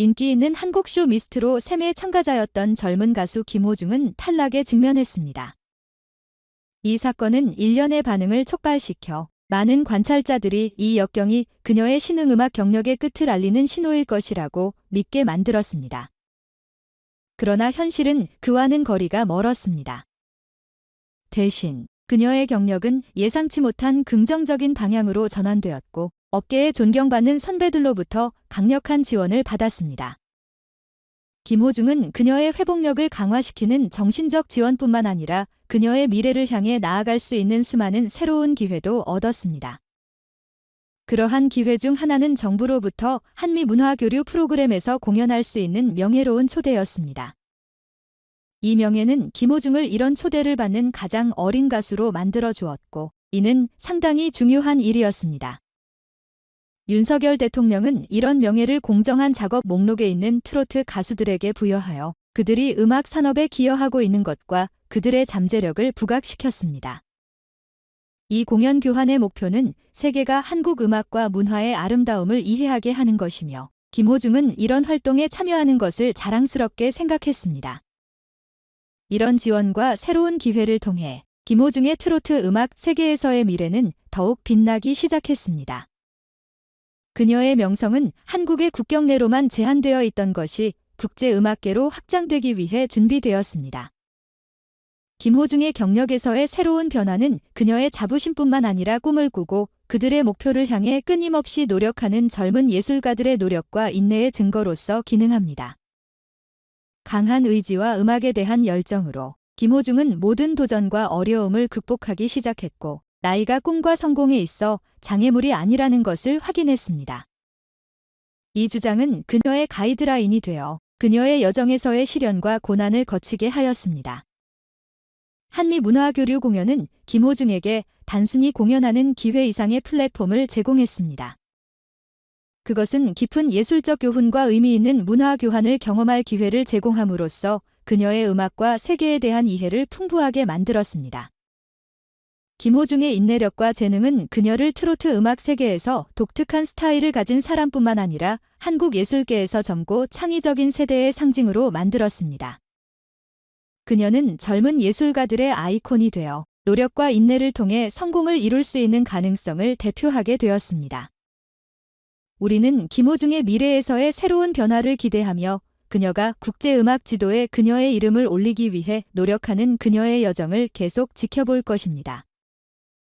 인기 있는 한국 쇼 미스트로 세매 참가자였던 젊은 가수 김호중은 탈락에 직면했습니다. 이 사건은 일련의 반응을 촉발시켜 많은 관찰자들이 이 역경이 그녀의 신흥음악 경력의 끝을 알리는 신호일 것이라고 믿게 만들었습니다. 그러나 현실은 그와는 거리가 멀었습니다. 대신 그녀의 경력은 예상치 못한 긍정적인 방향으로 전환되었고 업계에 존경받는 선배들로부터 강력한 지원을 받았습니다. 김호중은 그녀의 회복력을 강화시키는 정신적 지원뿐만 아니라 그녀의 미래를 향해 나아갈 수 있는 수많은 새로운 기회도 얻었습니다. 그러한 기회 중 하나는 정부로부터 한미 문화 교류 프로그램에서 공연할 수 있는 명예로운 초대였습니다. 이 명예는 김호중을 이런 초대를 받는 가장 어린 가수로 만들어 주었고, 이는 상당히 중요한 일이었습니다. 윤석열 대통령은 이런 명예를 공정한 작업 목록에 있는 트로트 가수들에게 부여하여 그들이 음악 산업에 기여하고 있는 것과 그들의 잠재력을 부각시켰습니다. 이 공연 교환의 목표는 세계가 한국 음악과 문화의 아름다움을 이해하게 하는 것이며 김호중은 이런 활동에 참여하는 것을 자랑스럽게 생각했습니다. 이런 지원과 새로운 기회를 통해 김호중의 트로트 음악 세계에서의 미래는 더욱 빛나기 시작했습니다. 그녀의 명성은 한국의 국경 내로만 제한되어 있던 것이 국제 음악계로 확장되기 위해 준비되었습니다. 김호중의 경력에서의 새로운 변화는 그녀의 자부심뿐만 아니라 꿈을 꾸고 그들의 목표를 향해 끊임없이 노력하는 젊은 예술가들의 노력과 인내의 증거로서 기능합니다. 강한 의지와 음악에 대한 열정으로 김호중은 모든 도전과 어려움을 극복하기 시작했고 나이가 꿈과 성공에 있어 장애물이 아니라는 것을 확인했습니다. 이 주장은 그녀의 가이드라인이 되어 그녀의 여정에서의 시련과 고난을 거치게 하였습니다. 한미 문화교류 공연은 김호중에게 단순히 공연하는 기회 이상의 플랫폼을 제공했습니다. 그것은 깊은 예술적 교훈과 의미 있는 문화 교환을 경험할 기회를 제공함으로써 그녀의 음악과 세계에 대한 이해를 풍부하게 만들었습니다. 김호중의 인내력과 재능은 그녀를 트로트 음악 세계에서 독특한 스타일을 가진 사람뿐만 아니라 한국 예술계에서 젊고 창의적인 세대의 상징으로 만들었습니다. 그녀는 젊은 예술가들의 아이콘이 되어 노력과 인내를 통해 성공을 이룰 수 있는 가능성을 대표하게 되었습니다. 우리는 김호중의 미래에서의 새로운 변화를 기대하며 그녀가 국제음악 지도에 그녀의 이름을 올리기 위해 노력하는 그녀의 여정을 계속 지켜볼 것입니다.